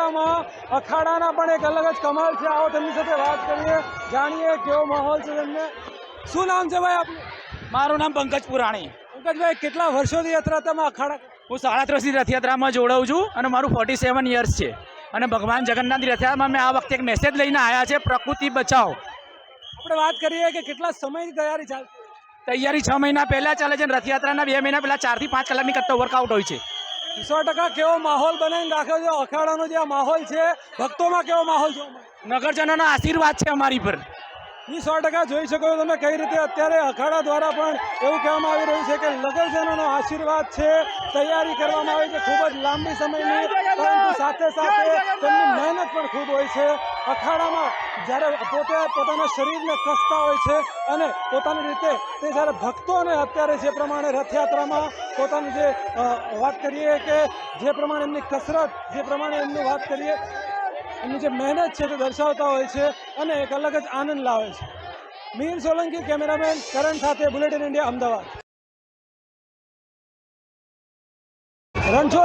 રથયાત્રામાં અખાડાના પણ એક અલગ જ કમાલ છે. આવો તેમની સાથે વાત કરીએ. જાણીએ કેવો માહોલ છે તેમને. શું નામ છે ભાઈ આપનું? મારું નામ પંકજ પુરાણી. પંકજભાઈ કેટલા વર્ષોથી યાત્રામાં અખાડા હું સાડા ત્રણથી રથયાત્રામાં જોડાઉં છું અને મારું ફોર્ટી સેવન યર્સ છે. અને ભગવાન જગન્નાથની રથયાત્રામાં મેં આ વખતે એક મેસેજ લઈને આવ્યા છે પ્રકૃતિ બચાવ. આપણે વાત કરીએ કે કેટલા સમયની તૈયારી ચાલતી તૈયારી છ મહિના પહેલાં ચાલે છે અને રથયાત્રાના બે મહિના પહેલાં ચારથી પાંચ કલાકની કરતા વર્કઆઉટ હોય છે. સો ટકા કેવો માહોલ બનાવીને રાખ્યો છે? અખાડાનો જે માહોલ છે, ભક્તોમાં કેવો માહોલ છે? નગરજનોના આશીર્વાદ છે અમારી પર. એ સો ટકા જોઈ શકો છો તમે કઈ રીતે અત્યારે અખાડા દ્વારા પણ એવું કહેવામાં આવી રહ્યું છે કે નગરજનોનો આશીર્વાદ છે, તૈયારી કરવામાં આવી છે ખૂબ જ લાંબી સમયની, પરંતુ સાથે સાથે તેમની મહેનત પણ ખૂબ હોય છે. અખાડામાં જ્યારે પોતે પોતાના શરીરને કસતા હોય છે અને પોતાની રીતે તે જ્યારે ભક્તોને અત્યારે જે પ્રમાણે રથયાત્રામાં પોતાની જે વાત કરીએ કે જે પ્રમાણે એમની કસરત, જે પ્રમાણે એમની વાત કરીએ એમની જે મહેનત છે તે દર્શાવતા હોય છે અને એક અલગ જ આનંદ લાવે છે. મીર સોલંકી, કેમેરામેન કરણ સાથે બુલેટિન ઇન્ડિયા, અમદાવાદ. રણછોડ